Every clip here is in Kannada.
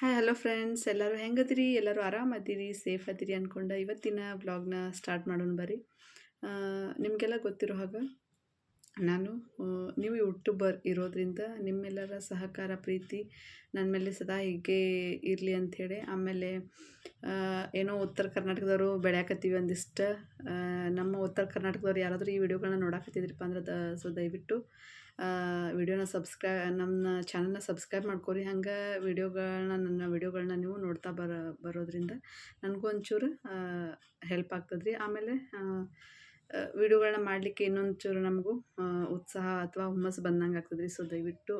ಹಾಯ್ ಹಲೋ ಫ್ರೆಂಡ್ಸ್ ಎಲ್ಲರೂ ಹೆಂಗದಿರಿ? ಎಲ್ಲರೂ ಆರಾಮದಿರಿ? ಸೇಫ್ ಅದಿರಿ ಅಂದ್ಕೊಂಡು ಇವತ್ತಿನ ವ್ಲಾಗ್ನ ಸ್ಟಾರ್ಟ್ ಮಾಡೋಣ ಬರ್ರಿ. ನಿಮಗೆಲ್ಲ ಗೊತ್ತಿರೋ ಹಾಗೆ ನಾನು ನೀವು ಯೂಟ್ಯೂಬರ್ ಇರೋದರಿಂದ ನಿಮ್ಮೆಲ್ಲರ ಸಹಕಾರ, ಪ್ರೀತಿ ನನ್ನ ಮೇಲೆ ಸದಾ ಹೀಗೆ ಇರಲಿ ಅಂಥೇಳಿ ಆಮೇಲೆ ಏನೋ ಉತ್ತರ ಕರ್ನಾಟಕದವರು ಬೆಳ್ಯಾಕತ್ತೀವಿ ಒಂದಿಷ್ಟು ನಮ್ಮ ಉತ್ತರ ಕರ್ನಾಟಕದವ್ರು ಯಾರಾದರೂ ಈ ವಿಡಿಯೋಗಳನ್ನ ನೋಡಾಕತ್ತಿದ್ರಪ್ಪ ಅಂದ್ರೆ ದ, ಸೊ, ದಯವಿಟ್ಟು ವಿಡಿಯೋನ ಸಬ್ಸ್ಕ್ರೈ ನಮ್ಮ ಚಾನಲ್ನ ಸಬ್ಸ್ಕ್ರೈಬ್ ಮಾಡ್ಕೊರಿ, ಹಂಗೆ ವಿಡಿಯೋಗಳನ್ನ ನನ್ನ ವಿಡಿಯೋಗಳನ್ನ ನೀವು ನೋಡ್ತಾ ಬರೋ, ಬರೋದ್ರಿಂದ ನನಗೂ ಒಂಚೂರು ಹೆಲ್ಪ್ ಆಗ್ತದ್ರಿ, ಆಮೇಲೆ ವಿಡಿಯೋಗಳನ್ನ ಮಾಡಲಿಕ್ಕೆ ಇನ್ನೊಂಚೂರು ನಮಗೂ ಉತ್ಸಾಹ ಅಥವಾ ಹುಮ್ಮಸ್ಸು ಬಂದಂಗೆ ಆಗ್ತದೆ ರೀ ಸೊ ದಯವಿಟ್ಟು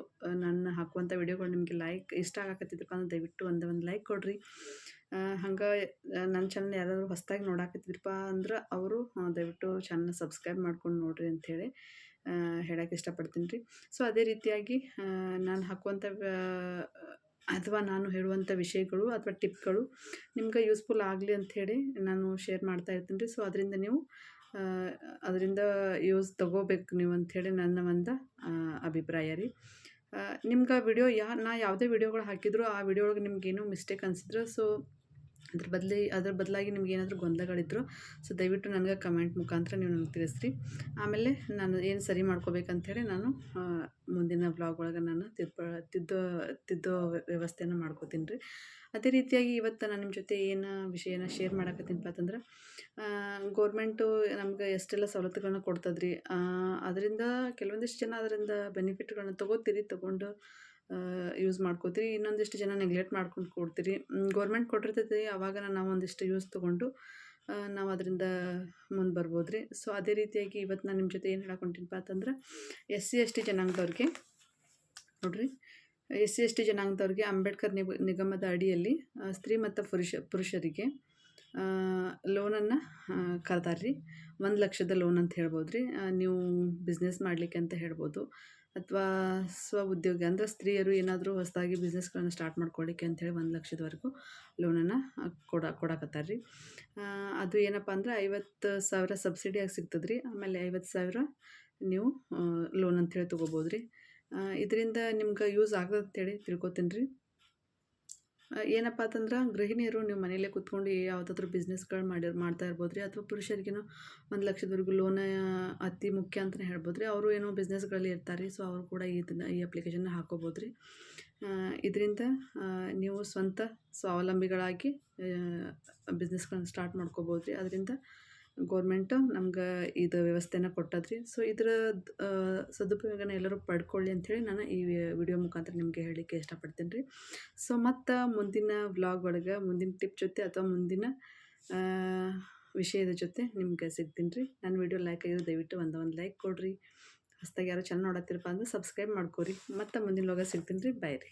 ನನ್ನ ಹಾಕುವಂಥ ವಿಡಿಯೋಗಳು ನಿಮಗೆ ಲೈಕ್ ಇಷ್ಟ ಆಗಾಕತ್ತಿದ್ರಪ್ಪ ಅಂದ್ರೆ ದಯವಿಟ್ಟು ಒಂದು ಒಂದು ಲೈಕ್ ಕೊಡಿರಿ. ಹಂಗೆ ನನ್ನ ಚಾನಲ್ ಯಾರಾದರೂ ಹೊಸದಾಗಿ ನೋಡಾಕತ್ತಿದ್ರಪ್ಪ ಅಂದ್ರೆ ಅವರು ದಯವಿಟ್ಟು ಚಾನಲ್ ಸಬ್ಸ್ಕ್ರೈಬ್ ಮಾಡ್ಕೊಂಡು ನೋಡ್ರಿ ಅಂಥೇಳಿ ಹೇಳಕ್ಕೆ ಇಷ್ಟಪಡ್ತೀನಿ ರೀ. ಸೊ ಅದೇ ರೀತಿಯಾಗಿ ನಾನು ಹಾಕುವಂಥ ಅಥವಾ ನಾನು ಹೇಳುವಂಥ ವಿಷಯಗಳು ಅಥವಾ ಟಿಪ್ಗಳು ನಿಮ್ಗೆ ಯೂಸ್ಫುಲ್ ಆಗಲಿ ಅಂಥೇಳಿ ನಾನು ಶೇರ್ ಮಾಡ್ತಾ ಇರ್ತೀನಿ ರೀ. ಸೊ ಅದರಿಂದ ನೀವು ಅದರಿಂದ ಯೂಸ್ ತೊಗೋಬೇಕು ನೀವು ಅಂಥೇಳಿ ನನ್ನ ಒಂದು ಅಭಿಪ್ರಾಯ ರೀ. ನಿಮ್ಗೆ ವಿಡಿಯೋ ಯಾ, ನಾ ಯಾವುದೇ ವಿಡಿಯೋಗಳು ಹಾಕಿದ್ರು ಆ ವಿಡಿಯೋ ಒಳಗೆ ನಿಮ್ಗೇನೋ ಮಿಸ್ಟೇಕ್ ಅನಿಸಿದ್ರು ಸೊ ಅದ್ರ ಬದಲಿ, ಅದ್ರ ಬದಲಾಗಿ ನಿಮ್ಗೆ ಏನಾದರೂ ಗೊಂದಲಗಳಿದ್ರು ಸೊ ದಯವಿಟ್ಟು ನನಗೆ ಕಮೆಂಟ್ ಮುಖಾಂತರ ನೀವು ನನಗೆ ತಿಳಿಸ್ರಿ. ಆಮೇಲೆ ನಾನು ಏನು ಸರಿ ಮಾಡ್ಕೋಬೇಕಂತೇಳಿ ನಾನು ಮುಂದಿನ ಬ್ಲಾಗ್ ಒಳಗೆ ನಾನು ತಿದ್ಪ ತಿದ್ದೋ ತಿದ್ದೋ ವ್ಯವಸ್ಥೆಯನ್ನು ಮಾಡ್ಕೋತೀನಿ ರೀ. ಅದೇ ರೀತಿಯಾಗಿ ಇವತ್ತು ನಾನು ನಿಮ್ಮ ಜೊತೆ ಏನು ವಿಷಯನ ಶೇರ್ ಮಾಡಕತ್ತೀನಪ್ಪ ಅಂತಂದ್ರೆ ಗೌರ್ಮೆಂಟು ನಮ್ಗೆ ಎಷ್ಟೆಲ್ಲ ಸವಲತ್ತುಗಳನ್ನ ಕೊಡ್ತದ್ರಿ ಅದರಿಂದ ಕೆಲವೊಂದಿಷ್ಟು ಜನ ಅದರಿಂದ ಬೆನಿಫಿಟ್ಗಳನ್ನ ತೊಗೋತೀರಿ, ತೊಗೊಂಡು ಯೂಸ್ ಮಾಡ್ಕೋತೀರಿ. ಇನ್ನೊಂದಿಷ್ಟು ಜನ ನೆಗ್ಲೆಕ್ಟ್ ಮಾಡ್ಕೊಂಡು ಕೊಡ್ತೀರಿ. ಗೌರ್ಮೆಂಟ್ ಕೊಟ್ಟಿರ್ತೈತಿ ಆವಾಗ ನಾವು ಒಂದಿಷ್ಟು ಯೂಸ್ ತೊಗೊಂಡು ನಾವು ಅದರಿಂದ ಮುಂದೆ ಬರ್ಬೋದು ರೀ ಸೊ ಅದೇ ರೀತಿಯಾಗಿ ಇವತ್ತು ನಾನು ನಿಮ್ಮ ಜೊತೆ ಏನು ಹೇಳಕೊಂತೀನಪ್ಪ ಅಂತಂದ್ರೆ ಎಸ್ ಸಿ ಎಸ್ ಟಿ ಜನಾಂಗದವ್ರಿಗೆ, ನೋಡ್ರಿ ಎಸ್ ಸಿ ಎಸ್ ಟಿ ಜನಾಂಗದವ್ರಿಗೆ ಅಂಬೇಡ್ಕರ್ ನಿಗ ನಿಗಮದ ಅಡಿಯಲ್ಲಿ ಸ್ತ್ರೀ ಮತ್ತು ಪುರುಷ, ಪುರುಷರಿಗೆ ಲೋನನ್ನು ಕರೆದಾರ್ರಿ. ಒಂದು ಲಕ್ಷದ ಲೋನ್ ಅಂತ ಹೇಳ್ಬೋದು ರೀ ನೀವು ಬಿಸ್ನೆಸ್ ಮಾಡಲಿಕ್ಕೆ ಅಂತ ಹೇಳ್ಬೋದು. ಅಥವಾ ಸ್ವ ಉದ್ಯೋಗ, ಅಂದರೆ ಸ್ತ್ರೀಯರು ಏನಾದರೂ ಹೊಸದಾಗಿ ಬಿಸ್ನೆಸ್ಗಳನ್ನು ಸ್ಟಾರ್ಟ್ ಮಾಡ್ಕೊಳ್ಳಿಕ್ಕೆ ಅಂಥೇಳಿ ಒಂದು ಲಕ್ಷದವರೆಗೂ ಲೋನನ್ನು ಕೊಡ ಕೊಡಕತ್ತಾರೆ ರೀ ಅದು ಏನಪ್ಪ ಅಂದ್ರೆ ಐವತ್ತು ಸಾವಿರ ಸಬ್ಸಿಡಿಯಾಗಿ ಸಿಗ್ತದೆ ರೀ ಆಮೇಲೆ ಐವತ್ತು ಸಾವಿರ ನೀವು ಲೋನ್ ಅಂಥೇಳಿ ತೊಗೋಬೋದು ರೀ ಇದರಿಂದ ನಿಮ್ಗೆ ಯೂಸ್ ಆಗ್ತದೆ ತಿಳ್ಕೊತೀನಿ ರೀ ಏನಪ್ಪ ಅಂತಂದ್ರೆ ಗೃಹಿಣಿಯರು ನೀವು ಮನೆಯಲ್ಲೇ ಕೂತ್ಕೊಂಡು ಯಾವುದಾದ್ರೂ ಬಿಸ್ನೆಸ್ಗಳು ಮಾಡಿ, ಮಾಡ್ತಾ ಇರ್ಬೋದು ರೀ ಅಥವಾ ಪುರುಷರಿಗೇನೋ ಒಂದು ಲಕ್ಷದವರೆಗೂ ಲೋನ ಅತಿ ಮುಖ್ಯ ಅಂತಲೇ ಹೇಳ್ಬೋದು ರೀ ಅವರು ಏನೋ ಬಿಸ್ನೆಸ್ಗಳಲ್ಲಿ ಇರ್ತಾರೆ ಸೊ ಅವರು ಕೂಡ ಇದನ್ನು ಈ ಅಪ್ಲಿಕೇಶನ್ನ ಹಾಕೋಬೋದು ರೀ ಇದರಿಂದ ನೀವು ಸ್ವಂತ ಸ್ವಾವಲಂಬಿಗಳಾಗಿ ಬಿಸ್ನೆಸ್ಗಳನ್ನ ಸ್ಟಾರ್ಟ್ ಮಾಡ್ಕೋಬೋದು ರೀ ಅದರಿಂದ ಗೋರ್ಮೆಂಟು ನಮ್ಗೆ ಇದು ವ್ಯವಸ್ಥೆನ ಕೊಟ್ಟದ್ರಿ. ಸೊ ಇದರ ಸದುಪಯೋಗನ ಎಲ್ಲರೂ ಪಡ್ಕೊಳ್ಳಿ ಅಂಥೇಳಿ ನಾನು ಈ ವಿಡಿಯೋ ಮುಖಾಂತರ ನಿಮಗೆ ಹೇಳಲಿಕ್ಕೆ ಇಷ್ಟಪಡ್ತೀನಿ ರೀ. ಸೊ ಮತ್ತು ಮುಂದಿನ ವ್ಲಾಗ್ ಒಳಗೆ, ಮುಂದಿನ ಟಿಪ್ ಜೊತೆ ಅಥವಾ ಮುಂದಿನ ವಿಷಯದ ಜೊತೆ ನಿಮ್ಗೆ ಸಿಗ್ತೀನಿ ರೀ. ನನ್ನ ವಿಡಿಯೋ ಲೈಕ್ ಆಗಿರೋ ದಯವಿಟ್ಟು ಒಂದು ಒಂದು ಲೈಕ್ ಕೊಡ್ರಿ. ಹೊಸ್ದಾಗಿ ಯಾರು ಚಾನಲ್ ನೋಡತ್ತಿರಪ್ಪ ಅಂದ್ರೆ ಸಬ್ಸ್ಕ್ರೈಬ್ ಮಾಡ್ಕೊರಿ. ಮತ್ತು ಮುಂದಿನ ವ್ಲಾಗ ಸಿಗ್ತೀನಿ ರೀ. ಬಾಯ್ ರೀ.